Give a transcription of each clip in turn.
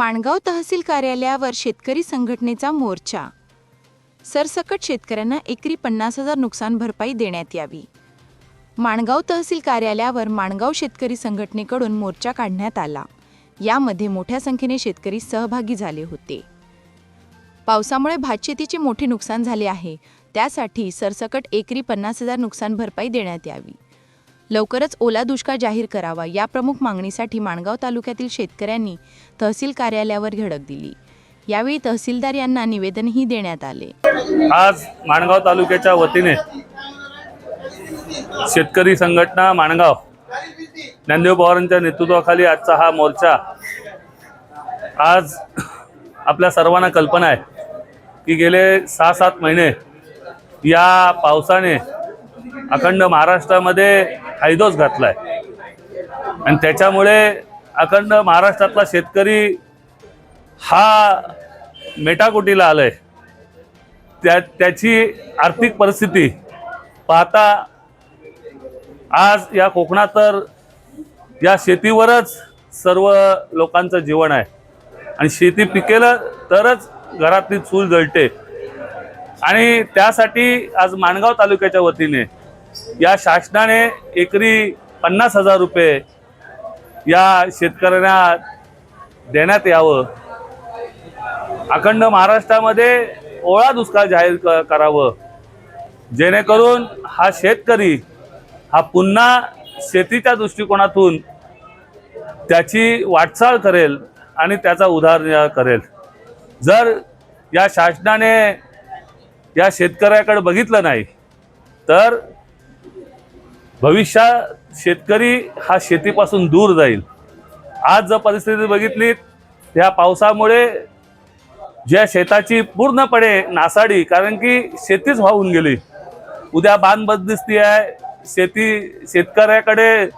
माणगाव तहसील कार्यालयावर शेतकरी संघटनेचा मोर्चा. सरसकट शेतकऱ्यांना एकरी पन्नास हजार नुकसान भरपाई देण्यात यावी. माणगाव तहसील कार्यालयावर माणगाव शेतकरी संघटनेकडून मोर्चा काढण्यात आला. यामध्ये मोठ्या संख्येने शेतकरी सहभागी झाले होते. पावसामुळे भातशेतीचे मोठे नुकसान झाले आहे. त्यासाठी सरसकट एकरी पन्नास हजार नुकसान भरपाई देण्यात यावी. लवकरच ओला दुष्काळ जाहीर करावा या प्रमुख मागणीसाठी माणगाव तालुक्यातील शेतकऱ्यांनी तहसील कार्यालयावर धडक दिली. यावेळी तहसीलदार यांना निवेदनही देण्यात आले. आज माणगाव तालुक्याच्या वतीने शेतकरी संघटना माणगाव ज्ञानदेव पवारांच्या नेतृत्वाखाली आजचा हा मोर्चा आज आपल्या सर्वांना कल्पना आहे की गेले सहा सात महिने या पावसाने अखंड महाराष्ट्रामध्ये फायदोच घातलाय. आणि त्याच्यामुळे अखंड महाराष्ट्रातला शेतकरी हा मेटाकुटीला आलाय. त्या त्याची आर्थिक परिस्थिती पाहता आज या कोकणात तर या शेतीवरच सर्व लोकांचं जीवन आहे. आणि शेती पिकेलं तरच घरातली चूल जळते. आणि त्यासाठी आज माणगाव तालुक्याच्या वतीने या शासनाने एकरी पन्नास हजार रुपये या शेतकऱ्यांना देण्यात यावं. अखंड महाराष्ट्रामध्ये ओळा दुष्काळ जाहीर क- करावं. जेणेकरून हा शेतकरी हा पुन्हा शेतीच्या दृष्टिकोनातून त्याची वाटचाल करेल आणि त्याचा उदाहरण करेल. जर या शासनाने या शेतकऱ्याकडे बघितलं नाही तर भविष्यात शेतकरी हा शेतीपासून दूर जाईल. आज जर परिस्थिती बघितली त्या पावसामुळे ज्या शेताची पूर्णपणे नासाडी कारण की शेतीच वाहून गेली. उद्या बांध बंदिस्ती आहे शेती शेतकऱ्याकडे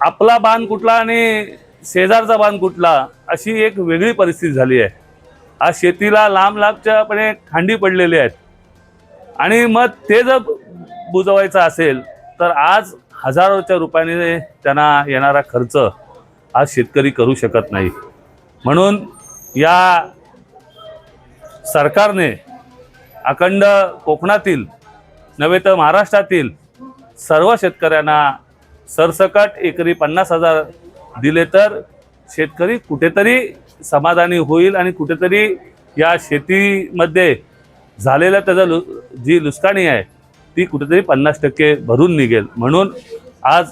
आपला बांध कुठला आणि शेजारचा बांध कुठला अशी एक वेगळी परिस्थिती झाली आहे आज शेतीला लांब लांबच्यापणे खांडी पडलेली आहेत. आणि मग ते जर बुजवायचं असेल तर आज हजारोच्या रुपयाने त्यांना येणारा खर्च आज शेतकरी करू शकत नाही. म्हणून या सरकारने अखंड कोकणातील नव्हे तर महाराष्ट्रातील सर्व शेतकऱ्यांना सरसकट एकरी पन्नास हजार दिले तर शेतकरी कुठेतरी समाधानी होईल आणि कुठेतरी या शेतीमध्ये झालेलं त्याचा लु जी नुकसानी आहे ती कुठेतरी पन्नास टक्के भरून निघेल. म्हणून आज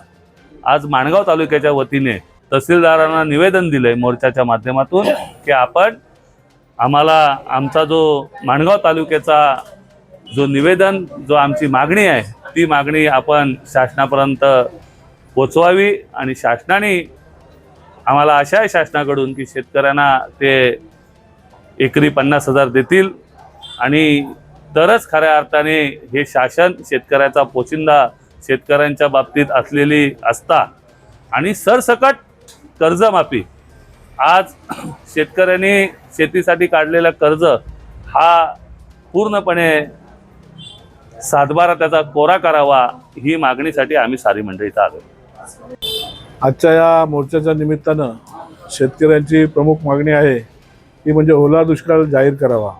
आज माणगाव तालुक्याच्या वतीने तहसीलदारांना निवेदन दिलं आहे मोर्चाच्या माध्यमातून की आपण आम्हाला आमचा जो माणगाव तालुक्याचा जो निवेदन जो आमची मागणी आहे ती मागणी आपण शासनापर्यंत पोचवावी आणि शासनाने आम्हाला आशा आहे शासनाकडून की शेतकऱ्यांना ते एकरी पन्नास हजार देतील. आणि तरच खऱ्या अर्थाने हे शासन शेतकऱ्याचा पोशिंदा शेतकऱ्यांच्या बाबतीत असलेली असता आणि सरसकट कर्जमाफी. आज शेतकऱ्यांनी शेतीसाठी काढलेलं कर्ज हा पूर्णपणे सातबारा त्याचा कोरा करावा ही मागणीसाठी आम्ही सारी मंडळीत आलो आजच्या या मोर्चाच्या निमित्तानं शेतकऱ्यांची प्रमुख मागणी आहे ती म्हणजे ओला दुष्काळ जाहीर करावा.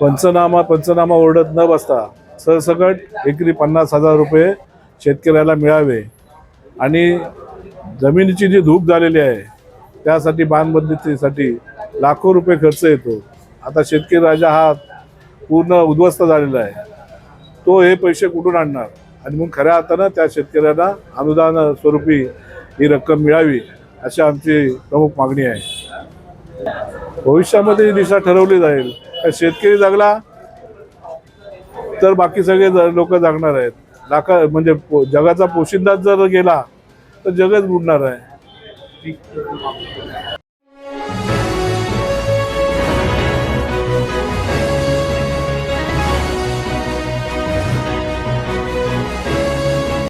पंचनामा पंचनामा ओरडत न बसता सरसकट एकरी पन्नास हजार रुपये शेतकऱ्याला मिळावे. आणि जमिनीची जी धूप झालेली आहे त्यासाठी बांधबंदीसाठी लाखो रुपये खर्च येतो. आता शेतकरी राजा हा पूर्ण उद्ध्वस्त झालेला आहे. तो हे पैसे कुठून आणणार? आणि मग खऱ्या अर्थानं त्या शेतकऱ्यांना अनुदान स्वरूपी ही रक्कम मिळावी अशी आमची प्रमुख मागणी आहे. भविष्यामध्ये ही दिशा ठरवली जाईल. शेतकरी जगला तर बाकी सगळे लोक जगणार आहेत. लाखा म्हणजे जगाचा पोशिंदाच जर गेला तर जगच बुडणार आहे.